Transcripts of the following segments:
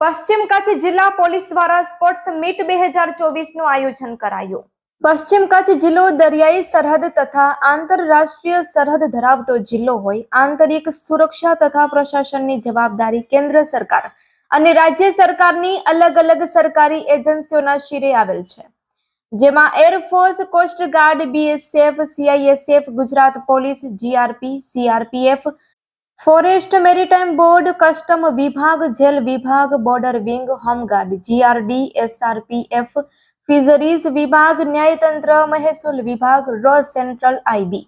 પશ્ચિમ કચ્છ જિલ્લા પોલીસ દ્વારા સ્પોર્ટ્સ મીટ બે હજાર ચોવીસનું આયોજન કરાયું. પશ્ચિમ કચ્છ જિલ્લો દરિયાઈ સરહદ તથા આંતરરાષ્ટ્રીય સરહદ ધરાવતો જિલ્લો હોય, આંતરિક સુરક્ષા તથા પ્રશાસનની જવાબદારી કેન્દ્ર સરકાર અને રાજ્ય સરકારની અલગ અલગ સરકારી એજન્સીઓના શિરે આવેલ છે. જેમાં air force coast guard BSF CISF Gujarat police GRP CRPF forest maritime board, custom વિભાગ, જેલ વિભાગ, border wing, home guard, GRD, SRPF, fisheries વિભાગ, ન્યાયતંત્ર, મહેસૂલ વિભાગ, row central IB.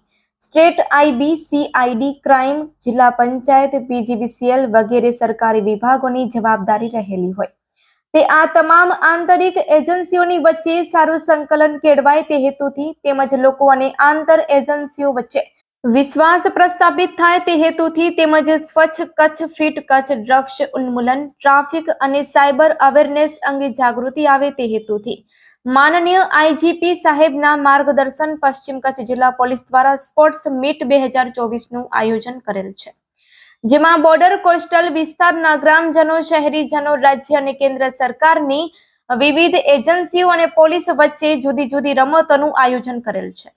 State IB, CID, crime, જિલ્લા પંચાયત, પીજીવીસીએલ વગેરે સરકારી વિભાગોની જવાબદારી રહેલી હોય. તે આ તમામ આંતરિક એજન્સીઓની વચ્ચે સારું સંકલન કેળવાય તે હેતુથી તેમજ લોકો અને આંતર એજન્સીઓ વચ્ચે વિશ્વાસ પ્રસ્થાપિત થાય તે હેતુથી તેમજ સ્વચ્છ કચ્છ, ફિટ કચ્છ ડ્રગ્સ ઉન્મૂલન, ટ્રાફિક અને સાયબર અવેરનેસ અંગે જાગૃતિ આવે તે હેતુથી. માનનીય આઈજીપી સાહેબના માર્ગદર્શન પશ્ચિમ કચ્છ જિલ્લા પોલીસ દ્વારા સ્પોર્ટ્સ મીટ બે હજાર ચોવીસનું આયોજન કરેલ છે. જેમાં બોર્ડર કોસ્ટલ વિસ્તારના ગ્રામજનો, શહેરીજનો, રાજ્ય અને કેન્દ્ર સરકારની વિવિધ એજન્સીઓ અને પોલીસ વચ્ચે જુદી જુદી રમતોનું આયોજન કરેલ છે.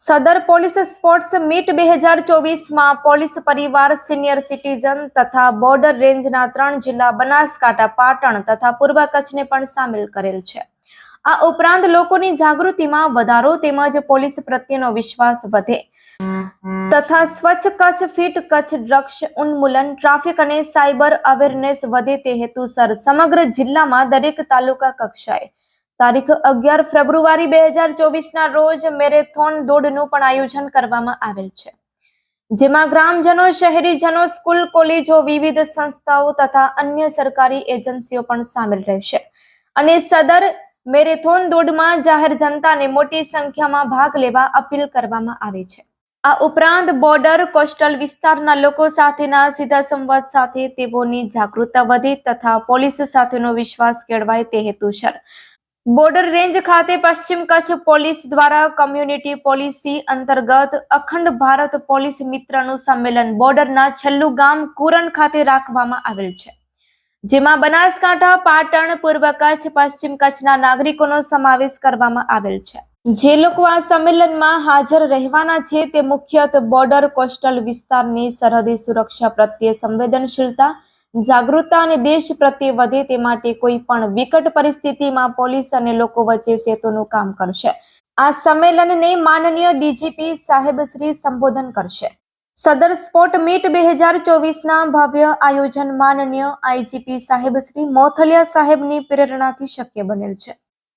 સદર પોલીસ સ્પોર્ટ્સ મીટ બે હજાર ચોવીસમાં પોલીસ પરિવાર, સિનિયર સિટીઝન તથા બોર્ડર રેન્જના ત્રણ જિલ્લા બનાસકાંઠા, પાટણ તથા પૂર્વ કચ્છને પણ સામેલ કરેલ છે. આ ઉપરાંત લોકોની જાગૃતિમાં વધારો તેમજ પોલીસ પ્રત્યેનો વિશ્વાસ વધે. તથા સ્વચ્છ કચ્છ, ફિટ કચ્છ ડ્રગ્સ ઉન્મૂલન, ટ્રાફિક અને સાયબર અવેરનેસ વધે તે હેતુસર સમગ્ર જિલ્લામાં દરેક તાલુકા કક્ષાએ તારીખ અગિયાર ફેબ્રુઆરી બે હજાર ચોવીસના રોજ મેરેથોન દોડનું પણ આયોજન કરવામાં આવેલ છે. જેમાં ગ્રામજનો, શહેરીજનો, સ્કૂલ, કોલેજો, વિવિધ સંસ્થાઓ તથા અન્ય સરકારી એજન્સીઓ પણ સામેલ રહેશે. અને સદર મેરેથોન દોડમાં જાહેર જનતાને મોટી સંખ્યામાં ભાગ લેવા અપીલ કરવામાં આવે છે. આ ઉપરાંત બોર્ડર, કોસ્ટલ વિસ્તારના લોકો સાથેના સીધા સંવાદ સાથે તેઓની જાગૃતતા વધે તથા પોલીસ સાથેનો વિશ્વાસ કેળવાય તે હેતુસર બોર્ડર રેન્જ ખાતે પશ્ચિમ કચ્છ પોલીસ દ્વારા કમ્યુનિટી પોલિસી અંતર્ગત અખંડ ભારત પોલીસ મિત્રનું સંમેલન બોર્ડરના છેલ્લું ગામ કુરન ખાતે રાખવામાં આવેલ છે. જેમાં બનાસકાંઠા, પાટણ, પૂર્વ કચ્છ, પશ્ચિમ કચ્છના નાગરિકોનો સમાવેશ કરવામાં આવેલ છે. જે લોકો આ સંમેલનમાં હાજર રહેવાના છે તે મુખ્યત બોર્ડર કોસ્ટલ વિસ્તારની સરહદી સુરક્ષા પ્રત્યે સંવેદનશીલતા જાગૃતતા અને દેશ પ્રત્યે વધે તે માટે કોઈ પણ વિકટ પરિસ્થિતિમાં પોલીસ અને લોકો વચ્ચે સેતુનું કામ કરશે. આ સંમેલનને માનનીય ડીજીપી સાહેબ શ્રી સંબોધન કરશે. સદર સ્પોટ મીટ બે હજાર ચોવીસના ભવ્ય આયોજન માનનીય આઈજીપી સાહેબ શ્રી મોથલિયા સાહેબની પ્રેરણાથી શક્ય બનેલ છે.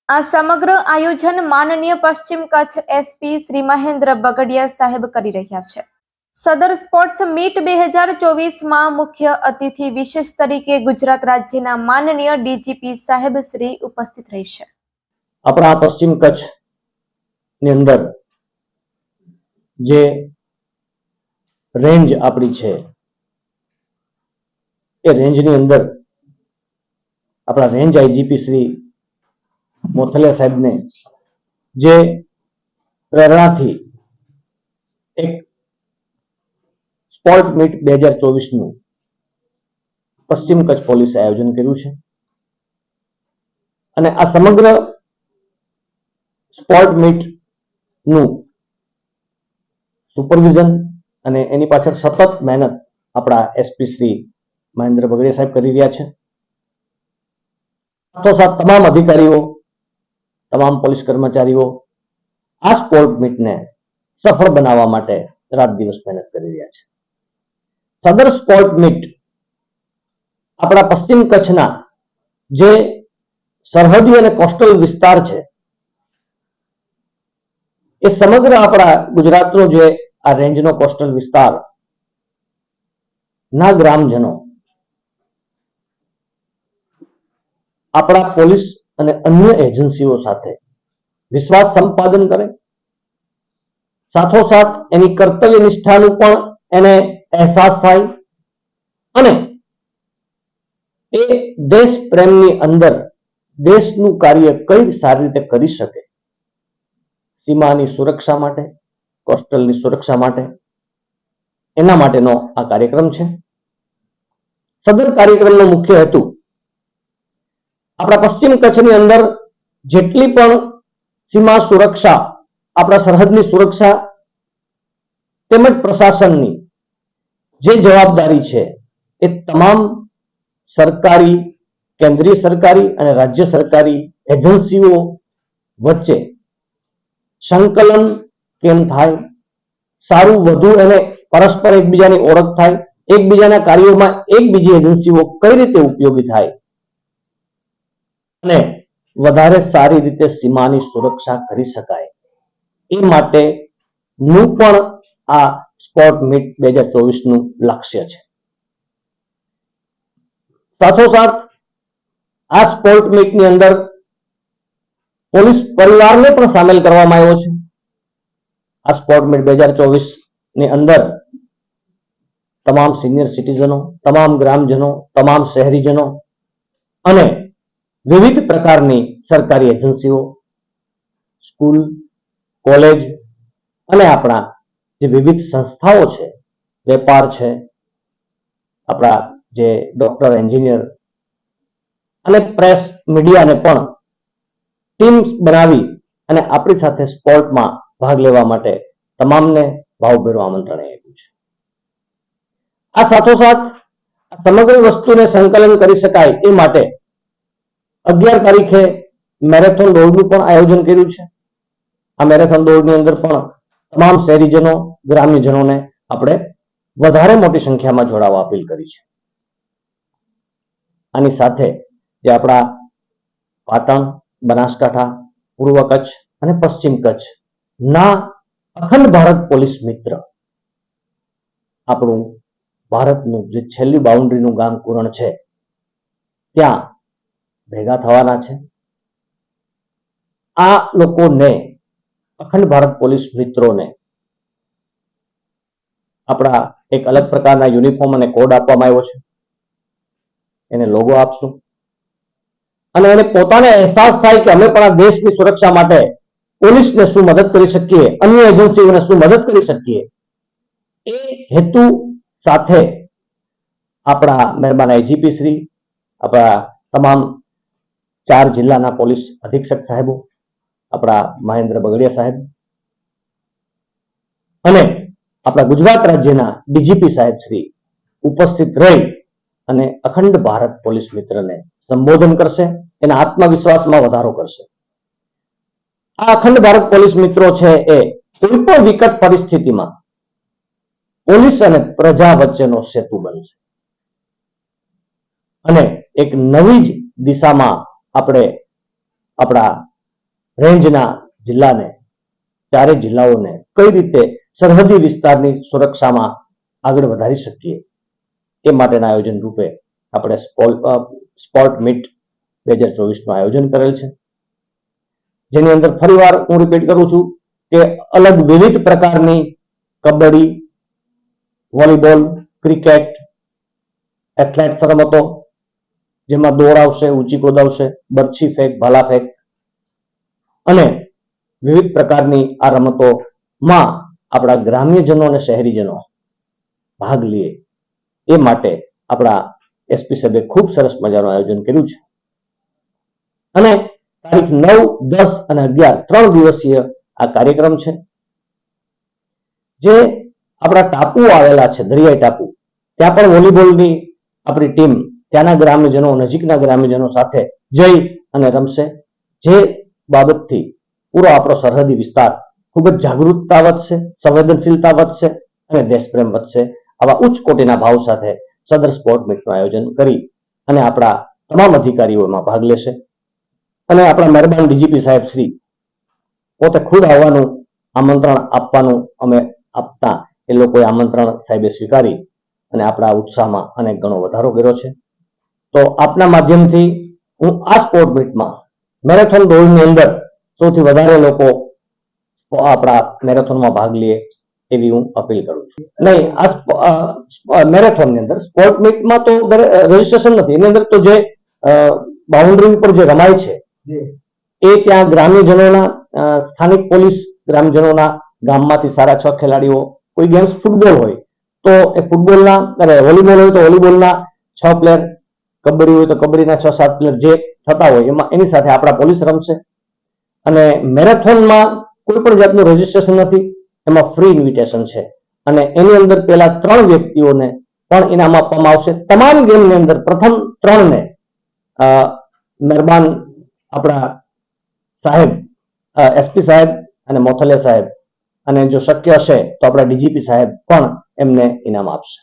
આ સમગ્ર આયોજન માનનીય પશ્ચિમ કચ્છ એસપી શ્રી મહેન્દ્ર બગડિયા સાહેબ કરી રહ્યા છે. સદર સ્પોર્ટ્સ મીટ બે હજાર ચોવીસમાં મુખ્ય અતિથિ વિશેષ તરીકે ગુજરાત રાજ્યના માનનીય ડીજીપી સાહેબ શ્રી ઉપસ્થિત રહેશે. આપણા પશ્ચિમ કચ્છની અંદર જે રેન્જ આપણી છે, એ રેન્જની અંદર આપણા રેન્જ આઈજીપી શ્રી મોથલિયા સાહેબને જે પ્રેરણાથી એક સ્પોર્ટ મીટ બે હજાર ચોવીસનું પશ્ચિમ કચ્છ પોલીસે આયોજન કર્યું છે. અને આ સમગ્ર સ્પોર્ટ મીટનું સુપરવિઝન અને એની પાછળ સતત મહેનત આપણા એસપી શ્રી મહેન્દ્ર બગડિયા સાહેબ કરી રહ્યા છે. સાથોસાથ તમામ અધિકારીઓ, તમામ પોલીસ કર્મચારીઓ આ સ્પોર્ટ મીટને સફળ બનાવવા માટે રાત દિવસ મહેનત કરી રહ્યા છે. સદર સ્પોર્ટ મીટ આપણા પશ્ચિમ કચ્છના જે સરહદી અને કોસ્ટલ વિસ્તાર છે, એ સમગ્ર આપણા ગુજરાતનો જે આ રેન્જનો કોસ્ટલ વિસ્તાર ના ગ્રામજનો, આપણા પોલીસ અને અન્ય એજન્સીઓ સાથે વિશ્વાસ સંપાદન કરે. સાથોસાથ એની કર્તવ્ય નિષ્ઠાનું પણ એને અહેસાસ થાય અને એ દેશ પ્રેમની અંદર દેશનું કાર્ય કઈ સારી રીતે કરી શકે. સીમાની સુરક્ષા માટે, કોસ્ટલની સુરક્ષા માટે. એના માટેનો આ કાર્યક્રમ છે. સદર કાર્યક્રમનો મુખ્ય હેતુ આપણા પશ્ચિમ કચ્છની અંદર જેટલી પણ સીમા સુરક્ષા, આપણા સરહદની સુરક્ષા તેમજ પ્રશાસનની જે જવાબદારી છે એ તમામ સરકારી, કેન્દ્રીય સરકારી અને રાજ્ય સરકારી એજન્સીઓ વચ્ચે સંકલન કેમ થાય? સારું, વધુ અને પરસ્પર એકબીજાની ઓળખ થાય. એકબીજાના કાર્યોમાં એકબીજી એજન્સીઓ કઈ રીતે ઉપયોગી થાય? અને વધારે સારી રીતે સીમાની સુરક્ષા કરી શકાય. એ માટે નું પણ આ સ્પોર્ટ મીટ બે હજાર ચોવીસનું લક્ષ્ય છે. સાથોસાથ આ સ્પોર્ટ મીટની અંદર પોલીસ પરિવારને પણ સામેલ કરવામાં આવ્યો છે. આ સ્પોર્ટ મીટ બે હજાર ચોવીસની અંદર તમામ સિનિયર સિટીઝનો, તમામ ગ્રામજનો, તમામ શહેરીજનો અને વિવિધ પ્રકારની સરકારી એજન્સીઓ, સ્કૂલ, કોલેજ અને આપણા જે વિવિધ સંસ્થાઓ છે, વેપાર છે, આપણા જે ડોક્ટર એન્જિનિયર અને પ્રેસ મીડિયાને પણ ટીમ બનાવી અને આપણી સાથે સ્પોર્ટમાં ભાગ લેવા માટે તમામને ભાવભેરું આમંત્રણ આપ્યું છે. આ સાથોસાથ સમગ્ર વસ્તુને સંકલન કરી શકાય એ માટે અગિયાર તારીખે મેરેથોન દોડનું પણ આયોજન કર્યું છે. આ મેરેથોન દોડની અંદર પણ તમામ શહેરીજનો, ગ્રામ્યજનોને આપણે વધારે મોટી સંખ્યામાં જોડાવા અપીલ કરી છે. આની સાથે જે આપણા પાટણ, બનાસકાંઠા, પૂર્વ કચ્છ અને પશ્ચિમ કચ્છ ના અખંડ ભારત પોલીસ મિત્ર આપણું ભારતનું જે છેલ્લી બાઉન્ડ્રીનું ગામ કુરણ છે, ત્યાં ભેગા થવાના છે. આ લોકોને અખંડ ભારત પોલીસ મિત્રોને આપણા એક અલગ પ્રકારના યુનિફોર્મ અને કોડ આપવામાં આવ્યો છે. એને લોગો આપશું. અને એને પોતાને અહેસાસ થાય કે અમે પણ આ દેશની સુરક્ષા માટે પોલીસને શું મદદ કરી શકીએ, અન્ય એજન્સીઓને શું મદદ કરી શકીએ, એ હેતુ સાથે આપણા મહેરબાન આઈજીપી શ્રી, આપણા તમામ ચાર જિલ્લાના પોલીસ અધિક્ષક સાહેબો આપણા મહેન્દ્ર બગડિયા સાહેબ. અને આપણા ગુજરાત રાજ્યના ડીજીપી સાહેબ શ્રી ઉપસ્થિત રહી અને અખંડ ભારત પોલીસ મિત્રને સંબોધન કરશે, એના આત્મવિશ્વાસમાં વધારો કરશે. આ અખંડ ભારત પોલીસ મિત્રો છે એ કોઈ પણ વિકટ પરિસ્થિતિમાં પોલીસ અને પ્રજા વચ્ચેનો સેતુ બનશે. અને એક નવી જ દિશામાં આપણે આપણા રેન્જના જિલ્લાને ચારે જિલ્લાઓને કઈ રીતે સરહદી વિસ્તારની સુરક્ષામાં આગળ વધારી શકીએ? એ માટેના આયોજન રૂપે આપણે સ્પોર્ટ મીટ બે હજાર ચોવીસનું આયોજન કરેલ છે. જેની અંદર ફરીવાર હું રિપીટ કરું છું કે અલગ વિવિધ પ્રકારની કબડ્ડી, વોલીબોલ, ક્રિકેટ, એથ્લેટ રમતો જેમાં દોડ આવશે, ઊંચી કૂદ આવશે, બરછી ફેંક, ભાલા ફેંક અને વિવિધ પ્રકારની આ રમતોમાં આપણા ગ્રામ્યજનો અને શહેરીજનો ભાગ લે એ માટે આપણા એસપી સાહેબે ખૂબ સરસ મજાનું આયોજન કર્યું છે. અને તારીખ નવ, દસ અને અગિયાર ત્રણ દિવસીય આ કાર્યક્રમ છે, જે આપણા ટાપુ આવેલા છે, દરિયાઈ ટાપુ. ત્યાં પણ વોલીબોલની આપણી ટીમ ત્યાંના ગ્રામ્યજનો, નજીકના ગ્રામ્યજનો સાથે જઈ અને રમશે. જે બાબતથી પૂરો આપણો સરહદી વિસ્તાર ખૂબ જ જાગૃતતા વધશે, સંવેદનશીલતા વધશે અને દેશપ્રેમ વધશે. આવા ઉચ્ચ કોટીના ભાવ સાથે સદર સ્પોર્ટ મીટનું આયોજન કરી અને આપણા તમામ અધિકારીઓ એમાં ભાગ લેશે. અને આપણા મહેરબાન ડીજીપી સાહેબ શ્રી પોતે ખુદ આવવાનું આમંત્રણ આપવાનું અમે આપતા એ લોકોએ આમંત્રણ સાહેબે સ્વીકારી અને આપણા ઉત્સાહમાં અનેક ગણો વધારો કર્યો છે. તો આપના માધ્યમથી હું આ સ્પોર્ટ મીટમાં મેરેથોન દોડની અંદર સૌથી વધારે લોકો આપણા મેરેથોનમાં ભાગ લે એવી હું અપીલ કરું છું. નહીં આ મેરેથોનની અંદર સ્પોર્ટ મીટમાં તો રજીસ્ટ્રેશન નથી. એની અંદર તો જે બાઉન્ડ્રી ઉપર જે રમાય છે એ ત્યાં ગ્રામ્યજનોના સ્થાનિક પોલીસ ગ્રામજનોના ગામમાંથી સારા છ ખેલાડીઓ કોઈ ગેમ્સ ફૂટબોલ હોય તો એ ફૂટબોલના અરે વોલીબોલ હોય તો વોલીબોલના છ પ્લેયર કબડ્ડી હોય તો કબડ્ડીના છ સાત પ્લેયર જે થતા હોય એમાં એની સાથે આપણા પોલીસ રમશે. અને મેરેથોનમાં કોઈ પણ જાતનું રજીસ્ટ્રેશન નથી, એમાં ફ્રી ઇન્વિટેશન છે. અને એની અંદર પેલા ત્રણ વ્યક્તિઓને પણ ઇનામ આપવામાં આવશે. તમામ ગેમની અંદર પ્રથમ ત્રણને મહેરબાન આપણા સાહેબ એસપી સાહેબ અને મોથલિયા સાહેબ. અને જો શક્ય હશે તો આપણા ડીજીપી સાહેબ પણ એમને ઇનામ આપશે.